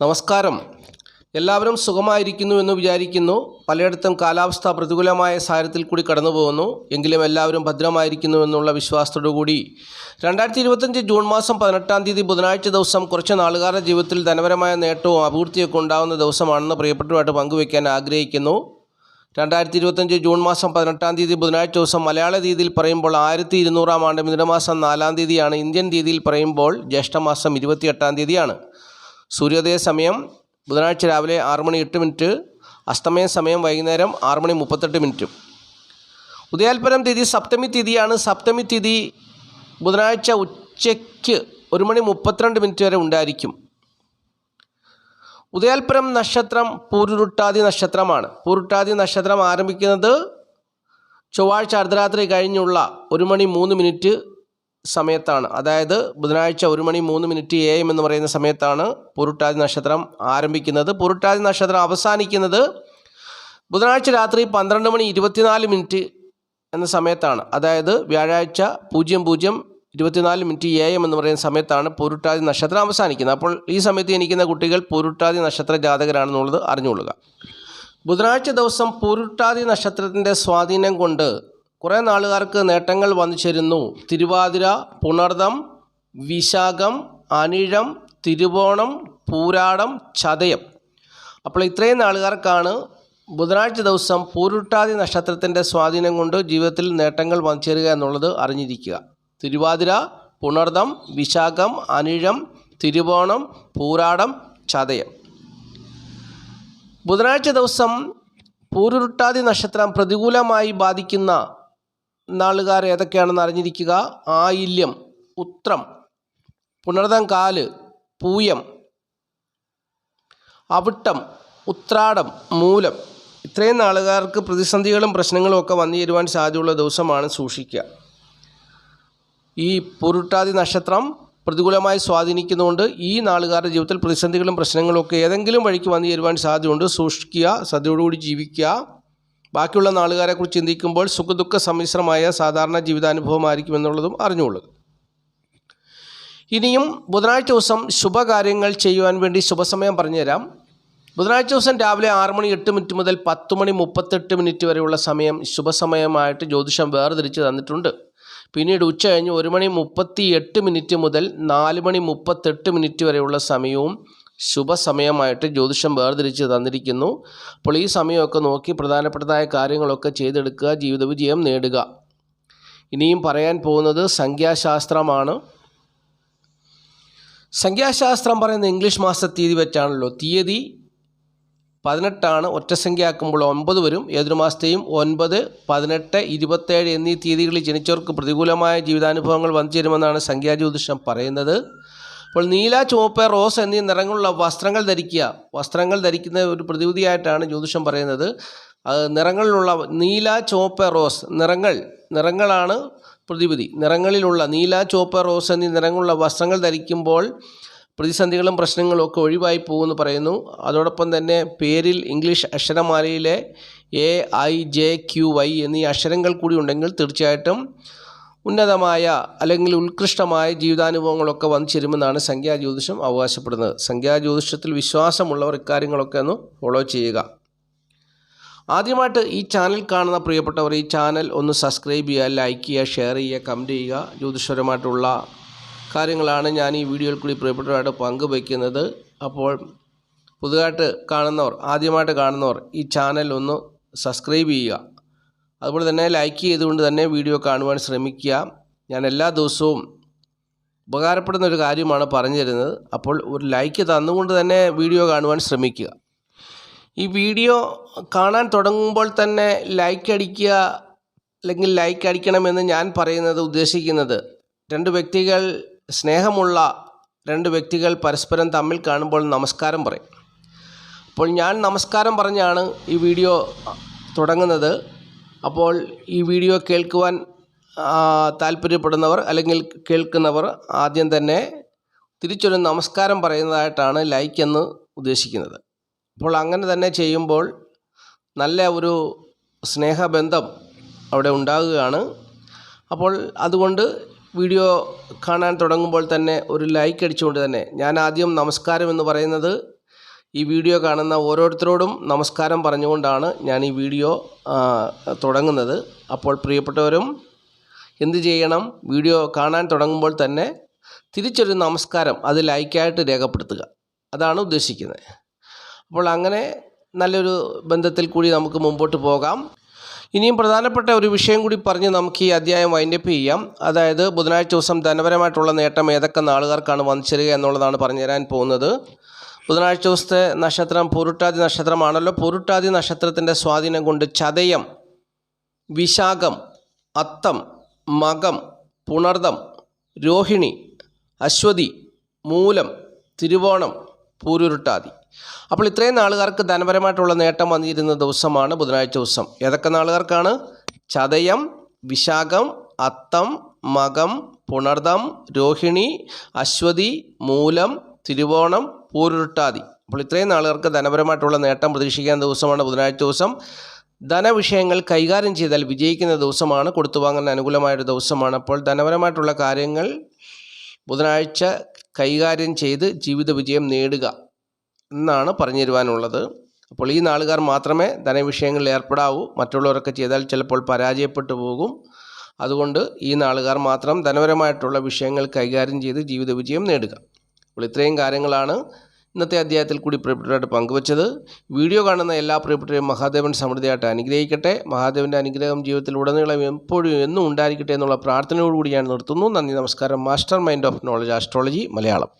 നമസ്കാരം. എല്ലാവരും സുഖമായിരിക്കുന്നു എന്ന് വിചാരിക്കുന്നു. പലയിടത്തും കാലാവസ്ഥ പ്രതികൂലമായ സാഹചര്യത്തിൽ കൂടി കടന്നു പോകുന്നു. എങ്കിലും എല്ലാവരും ഭദ്രമായിരിക്കുന്നു എന്നുള്ള വിശ്വാസത്തോടു കൂടി രണ്ടായിരത്തി ഇരുപത്തഞ്ച് ജൂൺ മാസം പതിനെട്ടാം തീയതി ബുധനാഴ്ച ദിവസം കുറച്ച് നാളുകാരുടെ ജീവിതത്തിൽ ധനപരമായ നേട്ടവും അഭിവൃദ്ധിയൊക്കെ ഉണ്ടാകുന്ന ദിവസമാണെന്ന് പ്രിയപ്പെട്ടവരുമായിട്ട് പങ്കുവയ്ക്കാൻ ആഗ്രഹിക്കുന്നു. രണ്ടായിരത്തി ഇരുപത്തഞ്ച് ജൂൺ മാസം പതിനെട്ടാം തീയതി ബുധനാഴ്ച ദിവസം മലയാള രീതിയിൽ പറയുമ്പോൾ ആയിരത്തി ഇരുന്നൂറാം ആണ്ട് മിഥുനമാസം നാലാം തീയതിയാണ്. ഇന്ത്യൻ രീതിയിൽ പറയുമ്പോൾ ജ്യേഷ്ഠമാസം ഇരുപത്തിയെട്ടാം തീയതിയാണ്. സൂര്യോദയ സമയം ബുധനാഴ്ച രാവിലെ ആറ് മണി എട്ട് മിനിറ്റ് അസ്തമയ സമയം വൈകുന്നേരം ആറ് മണി മുപ്പത്തെട്ട് മിനിറ്റും. ഉദയാൽപരം തീയതി സപ്തമി തീയതിയാണ്. സപ്തമി തീയതി ബുധനാഴ്ച ഉച്ചയ്ക്ക് ഒരു മണി മുപ്പത്തിരണ്ട് മിനിറ്റ് വരെ ഉണ്ടായിരിക്കും. ഉദയാൽപരം നക്ഷത്രം പൂരുരുട്ടാതി നക്ഷത്രമാണ്. പൂരുട്ടാതി നക്ഷത്രം ആരംഭിക്കുന്നത് ചൊവ്വാഴ്ച അർദ്ധരാത്രി കഴിഞ്ഞുള്ള ഒരു മണി മൂന്ന് മിനിറ്റ് സമയത്താണ്. അതായത് ബുധനാഴ്ച ഒരു മണി മൂന്ന് മിനിറ്റ് എ എം എന്ന് പറയുന്ന സമയത്താണ് പുരുട്ടാതി നക്ഷത്രം ആരംഭിക്കുന്നത്. പുരുട്ടാതി നക്ഷത്രം അവസാനിക്കുന്നത് ബുധനാഴ്ച രാത്രി പന്ത്രണ്ട് മണി ഇരുപത്തിനാല് മിനിറ്റ് എന്ന സമയത്താണ്. അതായത് വ്യാഴാഴ്ച പൂജ്യം പൂജ്യം ഇരുപത്തിനാല് മിനിറ്റ് എ എം എന്ന് പറയുന്ന സമയത്താണ് പുരുട്ടാതി നക്ഷത്രം അവസാനിക്കുന്നത്. അപ്പോൾ ഈ സമയത്ത് ജനിക്കുന്ന കുട്ടികൾ പുരുട്ടാതി നക്ഷത്ര ജാതകരാണെന്നുള്ളത് അറിഞ്ഞുകൊള്ളുക. ബുധനാഴ്ച ദിവസം പുരുട്ടാതി നക്ഷത്രത്തിന്റെ സ്വാധീനം കൊണ്ട് കുറേ നാളുകാർക്ക് നേട്ടങ്ങൾ വന്നു ചേരുന്നു. തിരുവാതിര പുണർദം വിശാഖം അനിഴം തിരുവോണം പൂരാടം ചതയം. അപ്പോൾ ഇത്രയും നാളുകാർക്കാണ് ബുധനാഴ്ച ദിവസം പൂരുട്ടാതി നക്ഷത്രത്തിന്റെ സ്വാധീനം കൊണ്ട് ജീവിതത്തിൽ നേട്ടങ്ങൾ വന്നു ചേരുക എന്നുള്ളത് അറിഞ്ഞിരിക്കുക. തിരുവാതിര പുണർദം വിശാഖം അനിഴം തിരുവോണം പൂരാടം ചതയം. ബുധനാഴ്ച ദിവസം പൂരുരുട്ടാതി നക്ഷത്രം പ്രതികൂലമായി ബാധിക്കുന്ന നാളുകാർ ഏതൊക്കെയാണെന്ന് അറിഞ്ഞിരിക്കുക. ആയില്യം ഉത്രം പുണർതം കാൽ പൂയം അവിട്ടം ഉത്രാടം മൂലം. ഇത്രയും നാളുകാർക്ക് പ്രതിസന്ധികളും പ്രശ്നങ്ങളും ഒക്കെ വന്നു ചേരുവാൻ സാധ്യതയുള്ള ദിവസമാണ് സൂക്ഷിക്കുക. ഈ പൊരുട്ടാതി നക്ഷത്രം പ്രതികൂലമായി സ്വാധീനിക്കുന്നതുകൊണ്ട് ഈ നാളുകാരുടെ ജീവിതത്തിൽ പ്രതിസന്ധികളും പ്രശ്നങ്ങളും ഒക്കെ ഏതെങ്കിലും വഴിക്ക് വന്നു ചേരുവാൻ സാധ്യതയുണ്ട്. സൂക്ഷിക്കുക ശ്രദ്ധയോടുകൂടി ജീവിക്കുക. ബാക്കിയുള്ള നാളുകാരെക്കുറിച്ച് ചിന്തിക്കുമ്പോൾ സുഖദുഃഖ സമ്മിശ്രമായ സാധാരണ ജീവിതാനുഭവമായിരിക്കും എന്നുള്ളതും അറിഞ്ഞുകൊള്ളുക. ഇനിയും ബുധനാഴ്ച ദിവസം ശുഭകാര്യങ്ങൾ ചെയ്യുവാൻ വേണ്ടി ശുഭസമയം പറഞ്ഞുതരാം. ബുധനാഴ്ച ദിവസം രാവിലെ ആറ് മണി എട്ട് മിനിറ്റ് മുതൽ പത്ത് മണി മുപ്പത്തെട്ട് മിനിറ്റ് വരെയുള്ള സമയം ശുഭസമയമായിട്ട് ജ്യോതിഷം വേർതിരിച്ച് തന്നിട്ടുണ്ട്. പിന്നീട് ഉച്ച കഴിഞ്ഞ് ഒരു മണി മുപ്പത്തി എട്ട് മിനിറ്റ് മുതൽ നാല് മണി മുപ്പത്തെട്ട് മിനിറ്റ് വരെയുള്ള സമയവും ശുഭസമയമായിട്ട് ജ്യോതിഷം വേർതിരിച്ച് തന്നിരിക്കുന്നു. അപ്പോൾ ഈ സമയമൊക്കെ നോക്കി പ്രധാനപ്പെട്ടതായ കാര്യങ്ങളൊക്കെ ചെയ്തെടുക്കുക ജീവിത വിജയം നേടുക. ഇനിയും പറയാൻ പോകുന്നത് സംഖ്യാശാസ്ത്രമാണ്. സംഖ്യാശാസ്ത്രം പറയുന്ന ഇംഗ്ലീഷ് മാസ തീയതി വെച്ചാണല്ലോ. തീയതി പതിനെട്ടാണ്. ഒറ്റസംഖ്യയാക്കുമ്പോൾ ഒൻപത് വരും. ഏതൊരു മാസത്തെയും ഒൻപത് പതിനെട്ട് ഇരുപത്തേഴ് എന്നീ തീയതികളിൽ ജനിച്ചവർക്ക് പ്രതികൂലമായ ജീവിതാനുഭവങ്ങൾ വന്നു ചേരുമെന്നാണ് സംഖ്യാജ്യോതിഷം പറയുന്നത്. അപ്പോൾ നീല ചുവപ്പ് റോസ് എന്നീ നിറങ്ങളുള്ള വസ്ത്രങ്ങൾ ധരിക്കുക. വസ്ത്രങ്ങൾ ധരിക്കുന്ന ഒരു പ്രതിവിധിയായിട്ടാണ് ജ്യോതിഷം പറയുന്നത്. നിറങ്ങളിലുള്ള നീല ചുവപ്പ് റോസ് നിറങ്ങൾ നിറങ്ങളാണ് പ്രതിവിധി. നിറങ്ങളിലുള്ള നീല ചുവപ്പ് റോസ് എന്നീ നിറങ്ങളുള്ള വസ്ത്രങ്ങൾ ധരിക്കുമ്പോൾ പ്രതിസന്ധികളും പ്രശ്നങ്ങളും ഒക്കെ ഒഴിവായി പോകുമെന്ന് പറയുന്നു. അതോടൊപ്പം തന്നെ പേരിൽ English അക്ഷരമാലയിലെ A I J Q Y എന്നീ അക്ഷരങ്ങൾ കൂടി ഉണ്ടെങ്കിൽ തീർച്ചയായിട്ടും ഉന്നതമായ അല്ലെങ്കിൽ ഉത്കൃഷ്ടമായ ജീവിതാനുഭവങ്ങളൊക്കെ വന്നു ചേരുമെന്നാണ് സംഖ്യാജ്യോതിഷം അവകാശപ്പെടുന്നത്. സംഖ്യാജ്യോതിഷത്തിൽ വിശ്വാസമുള്ളവർ ഇക്കാര്യങ്ങളൊക്കെ ഒന്ന് ഫോളോ ചെയ്യുക. ആദ്യമായിട്ട് ഈ ചാനൽ കാണുന്ന പ്രിയപ്പെട്ടവർ ഈ ചാനൽ ഒന്ന് സബ്സ്ക്രൈബ് ചെയ്യുക ലൈക്ക് ചെയ്യുക ഷെയർ ചെയ്യുക കമന്റ് ചെയ്യുക. ജ്യോതിഷപരമായിട്ടുള്ള കാര്യങ്ങളാണ് ഞാൻ ഈ വീഡിയോയിൽ കൂടി പ്രിയപ്പെട്ടവരായിട്ട് പങ്കുവയ്ക്കുന്നത്. അപ്പോൾ പുതുതായിട്ട് കാണുന്നവർ ആദ്യമായിട്ട് കാണുന്നവർ ഈ ചാനൽ ഒന്ന് സബ്സ്ക്രൈബ് ചെയ്യുക. അതുപോലെ തന്നെ ലൈക്ക് ചെയ്തുകൊണ്ട് തന്നെ വീഡിയോ കാണുവാൻ ശ്രമിക്കുക. ഞാൻ എല്ലാ ദിവസവും ഉപകാരപ്പെടുന്ന ഒരു കാര്യമാണ് പറഞ്ഞു തരുന്നത്. അപ്പോൾ ഒരു ലൈക്ക് തന്നുകൊണ്ട് തന്നെ വീഡിയോ കാണുവാൻ ശ്രമിക്കുക. ഈ വീഡിയോ കാണാൻ തുടങ്ങുമ്പോൾ തന്നെ ലൈക്ക് അടിക്കുക അല്ലെങ്കിൽ ലൈക്ക് അടിക്കണമെന്ന് ഞാൻ പറയുന്നത് ഉദ്ദേശിക്കുന്നത് രണ്ട് വ്യക്തികൾ സ്നേഹമുള്ള രണ്ട് വ്യക്തികൾ പരസ്പരം തമ്മിൽ കാണുമ്പോൾ നമസ്കാരം പറയും. അപ്പോൾ ഞാൻ നമസ്കാരം പറഞ്ഞാണ് ഈ വീഡിയോ തുടങ്ങുന്നത്. അപ്പോൾ ഈ വീഡിയോ കേൾക്കുവാൻ താല്പര്യപ്പെടുന്നവർ അല്ലെങ്കിൽ കേൾക്കുന്നവർ ആദ്യം തന്നെ തിരിച്ചൊരു നമസ്കാരം പറയുന്നതായിട്ടാണ് ലൈക്ക് എന്ന് ഉദ്ദേശിക്കുന്നത്. അപ്പോൾ അങ്ങനെ തന്നെ ചെയ്യുമ്പോൾ നല്ല ഒരു സ്നേഹബന്ധം അവിടെ ഉണ്ടാകുകയാണ്. അപ്പോൾ അതുകൊണ്ട് വീഡിയോ കാണാൻ തുടങ്ങുമ്പോൾ തന്നെ ഒരു ലൈക്ക് അടിച്ചുകൊണ്ട് തന്നെ ഞാൻ ആദ്യം നമസ്കാരം എന്ന് പറയുന്നത് ഈ വീഡിയോ കാണുന്ന ഓരോരുത്തരോടും നമസ്കാരം പറഞ്ഞുകൊണ്ടാണ് ഞാൻ ഈ വീഡിയോ തുടങ്ങുന്നത്. അപ്പോൾ പ്രിയപ്പെട്ടവരും എന്ത് ചെയ്യണം? വീഡിയോ കാണാൻ തുടങ്ങുമ്പോൾ തന്നെ തിരിച്ചൊരു നമസ്കാരം അത് ലൈക്കായിട്ട് രേഖപ്പെടുത്തുക. അതാണ് ഉദ്ദേശിക്കുന്നത്. അപ്പോൾ അങ്ങനെ നല്ലൊരു ബന്ധത്തിൽ കൂടി നമുക്ക് മുമ്പോട്ട് പോകാം. ഇനിയും പ്രധാനപ്പെട്ട ഒരു വിഷയം കൂടി പറഞ്ഞ് നമുക്ക് ഈ അധ്യായം വൈൻഡപ്പ് ചെയ്യാം. അതായത് ബുധനാഴ്ച ദിവസം ധനപരമായിട്ടുള്ള നേട്ടം ഏതൊക്കെ നാളുകാർക്കാണ് വന്നു എന്നുള്ളതാണ് പറഞ്ഞു തരാൻ പോകുന്നത്. ബുധനാഴ്ച ദിവസത്തെ നക്ഷത്രം പൊരുട്ടാതി നക്ഷത്രമാണല്ലോ. പൊരുട്ടാതി നക്ഷത്രത്തിന്റെ സ്വാധീനം കൊണ്ട് ചതയം വിശാഖം അത്തം മകം പുണർദം രോഹിണി അശ്വതി മൂലം തിരുവോണം പൂരുരുട്ടാതി. അപ്പോൾ ഇത്രയും നാളുകാർക്ക് ധനപരമായിട്ടുള്ള നേട്ടം വന്നിരുന്ന ദിവസമാണ് ബുധനാഴ്ച ദിവസം. ഏതൊക്കെ നാളുകാർക്കാണ്? ചതയം വിശാഖം അത്തം മകം പുണർദം രോഹിണി അശ്വതി മൂലം തിരുവോണം പൂരുരുട്ടാതി. അപ്പോൾ ഇത്രയും നാളുകാർക്ക് ധനപരമായിട്ടുള്ള നേട്ടം പ്രതീക്ഷിക്കുന്ന ദിവസമാണ് ബുധനാഴ്ച ദിവസം. ധനവിഷയങ്ങൾ കൈകാര്യം ചെയ്താൽ വിജയിക്കുന്ന ദിവസമാണ് കൊടുത്തു വാങ്ങുന്ന അനുകൂലമായൊരു ദിവസമാണ്. അപ്പോൾ ധനപരമായിട്ടുള്ള കാര്യങ്ങൾ ബുധനാഴ്ച കൈകാര്യം ചെയ്ത് ജീവിത വിജയം നേടുക എന്നാണ് പറഞ്ഞു തരുവാനുള്ളത് അപ്പോൾ ഈ നാളുകാർ മാത്രമേ ധനവിഷയങ്ങളിൽ ഏർപ്പെടാവൂ മറ്റുള്ളവരൊക്കെ ചെയ്താൽ ചിലപ്പോൾ പരാജയപ്പെട്ടു പോകും. അതുകൊണ്ട് ഈ നാളുകാർ മാത്രം ധനപരമായിട്ടുള്ള വിഷയങ്ങൾ കൈകാര്യം ചെയ്ത് ജീവിത വിജയം നേടുക. അപ്പോൾ ഇത്രയും കാര്യങ്ങളാണ് ഇന്നത്തെ അധ്യായത്തിൽ കൂടി പ്രിയപ്പെട്ടവരായിട്ട് പങ്കുവച്ചത്. വീഡിയോ കാണുന്ന എല്ലാ പ്രിയപ്പെട്ടവരെയും മഹാദേവൻ സമൃദ്ധിയായിട്ട് അനുഗ്രഹിക്കട്ടെ. മഹാദേവന്റെ അനുഗ്രഹം ജീവിതത്തിൽ ഉടനീളം എപ്പോഴും എന്നും ഉണ്ടായിരിക്കട്ടെ എന്നുള്ള പ്രാർത്ഥനയോടുകൂടി ഞാൻ നിർത്തുന്നു. നന്ദി നമസ്കാരം. Master mind of knowledge astrology Malayalam.